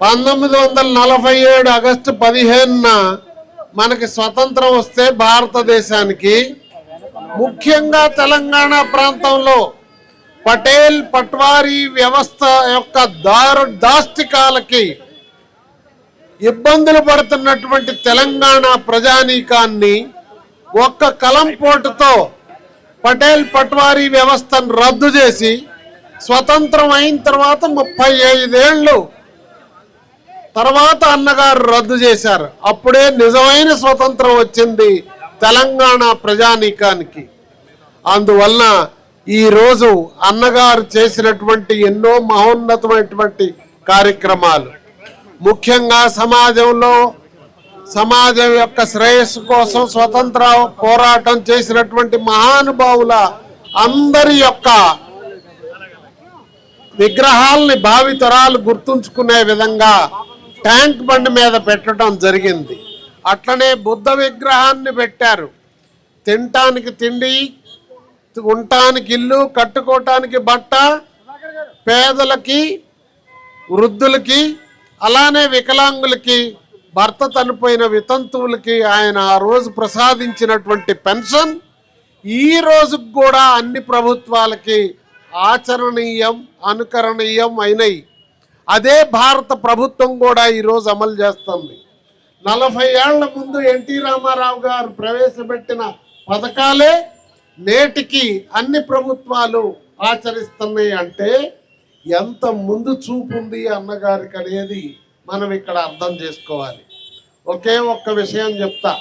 పంతొమ్మిది వందల నలభై ఏడు ఆగస్టు పదిహేనున మనకి స్వతంత్రం వస్తే భారతదేశానికి ముఖ్యంగా తెలంగాణ ప్రాంతంలో పటేల్ పట్వారీ వ్యవస్థ యొక్క దారు దాష్టికాలకి ఇబ్బందులు పడుతున్నటువంటి తెలంగాణ ప్రజానీకాన్ని ఒక్క కలంపోటుతో పటేల్ పట్వారీ వ్యవస్థను రద్దు చేసి స్వతంత్రం అయిన తర్వాత ముప్పై ఐదేళ్ళు తర్వాత అన్నగారు రద్దు చేశారు. అప్పుడే నిజమైన స్వతంత్రం వచ్చింది తెలంగాణ ప్రజానీకానికి. అందువలన ఈరోజు అన్నగారు చేసినటువంటి ఎన్నో మహోన్నతమైనటువంటి కార్యక్రమాలు. ముఖ్యంగా సమాజంలో సమాజం యొక్క శ్రేయస్సు కోసం స్వతంత్ర పోరాటం చేసినటువంటి మహానుభావుల అందరి యొక్క విగ్రహాల్ని భావితరాలు గుర్తుంచుకునే విధంగా ట్యాంక్ బండి మీద పెట్టడం జరిగింది. అట్లనే బుద్ధ విగ్రహాన్ని పెట్టారు. తినటానికి తిండి ఉండటానికి ఇల్లు కట్టుకోవటానికి బట్ట పేదలకి వృద్ధులకి అలానే వికలాంగులకి భర్త చనిపోయిన వితంతువులకి ఆయన ఆ రోజు ప్రసాదించినటువంటి పెన్షన్ ఈ రోజుకు కూడా అన్ని ప్రభుత్వాలకి ఆచరణీయం అనుకరణీయం అయినాయి. అదే భారత ప్రభుత్వం కూడా ఈరోజు అమలు చేస్తుంది. నలభై ఏళ్ళ ముందు ఎన్టీ రామారావు గారు ప్రవేశపెట్టిన పథకాలే నేటికి అన్ని ప్రభుత్వాలు ఆచరిస్తున్నాయి అంటే ఎంత ముందు చూపుంది అన్నగారికి అనేది మనం ఇక్కడ అర్థం చేసుకోవాలి. ఒకే ఒక్క విషయం చెప్తా.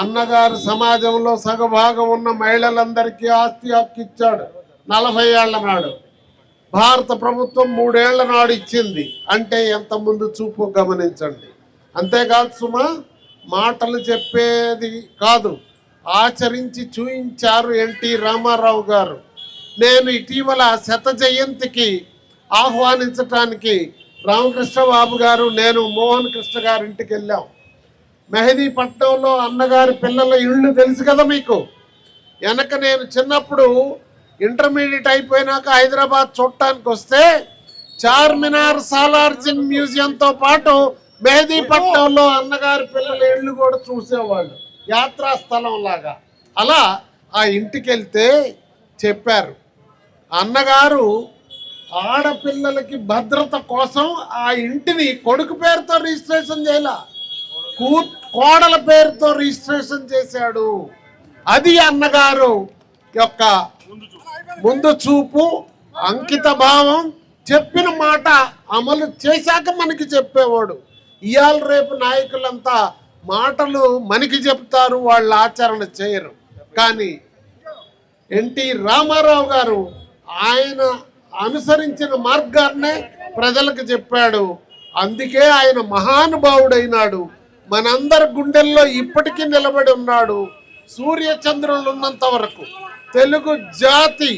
అన్నగారు సమాజంలో సగభాగం ఉన్న మహిళలందరికీ ఆస్తి హక్కు ఇచ్చాడు. నలభై ఏళ్ళ నాడు. భారత ప్రభుత్వం మూడేళ్ళ నాడు ఇచ్చింది. అంటే ఎంత ముందు చూపు గమనించండి. అంతేకాదు సుమా మాటలు చెప్పేది కాదు. ఆచరించి చూయించారు ఎన్టీ రామారావు గారు. నేను ఇటీవల శత జయంతికి ఆహ్వానించటానికి రామకృష్ణ బాబు గారు నేను మోహన్ కృష్ణ గారి ఇంటికి వెళ్ళాం. మెహదీపట్నంలో అన్నగారి పిల్లల ఇళ్ళు తెలుసు కదా మీకు? వెనక నేను చిన్నప్పుడు ఇంటర్మీడియట్ అయిపోయినాక హైదరాబాద్ చూడటానికి వస్తే చార్మినార్ సాలార్జింగ్ మ్యూజియంతో పాటు మెహదీపట్నంలో అన్నగారి పిల్లల ఇళ్ళు కూడా చూసేవాళ్ళు. యాత్రా స్థలం లాగా. అలా ఆ ఇంటికి వెళ్తే చెప్పారు. అన్నగారు ఆడపిల్లలకి భద్రత కోసం ఆ ఇంటిని కొడుకు పేరుతో రిజిస్ట్రేషన్ చేయాల. కూ కోడల పేరుతో రిజిస్ట్రేషన్ చేశాడు. అది అన్నగారు యొక్క ముందు చూపు అంకిత భావం చెప్పిన మాట అమలు చేశాక మనకి చెప్పేవాడు. ఇవాళ రేపు నాయకులంతా మాటలు మనకి చెప్తారు వాళ్ళు ఆచరణ చేయరు. కానీ ఎన్టీ రామారావు గారు ఆయన అనుసరించిన మార్గాన్నే ప్రజలకు చెప్పాడు. అందుకే ఆయన మహానుభావుడైనాడు. మనందరి గుండెల్లో ఇప్పటికీ నిలబడి ఉన్నాడు. సూర్య చంద్రులు ఉన్నంత వరకు తెలుగు జాతి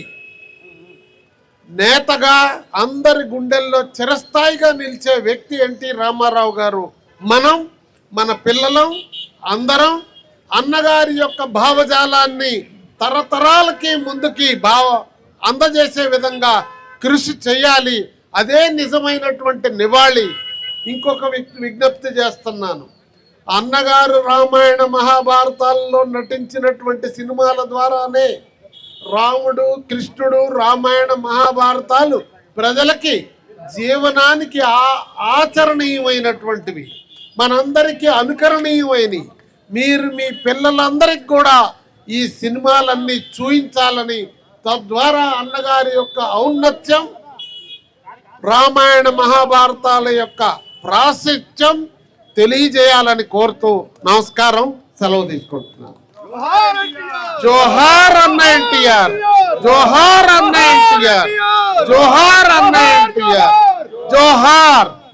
నేతగా అందరి గుండెల్లో చిరస్థాయిగా నిలిచే వ్యక్తి ఎన్టీ రామారావు గారు మనం మన పిల్లలం అందరం అన్నగారి యొక్క భావజాలాన్ని తరతరాలకి ముందుకి భావ అందజేసే విధంగా కృషి చేయాలి అదే నిజమైనటువంటి నివాళి. ఇంకొక విజ్ఞప్తి చేస్తున్నాను. అన్నగారు రామాయణ మహాభారతాల్లో నటించినటువంటి సినిమాల ద్వారానే రాముడు కృష్ణుడు రామాయణ మహాభారతాలు ప్రజలకి జీవనానికి ఆ ఆచరణీయమైనటువంటివి. మనందరికీ అనుకరణీయమైనవి. మీరు మీ పిల్లలందరికీ కూడా ఈ సినిమాలన్నీ చూయించాలని తద్వారా అన్నగారి యొక్క ఔన్నత్యం రామాయణ మహాభారతాల యొక్క ప్రాశస్త్యం తెలియజేయాలని కోరుతూ నమస్కారం సెలవు తీసుకుంటున్నాను జోహార్ అన్న ఎన్టీఆర్ జోహార్ అన్న ఎన్టీఆర్ జోహార్ అన్న ఎన్టీఆర్ జోహార్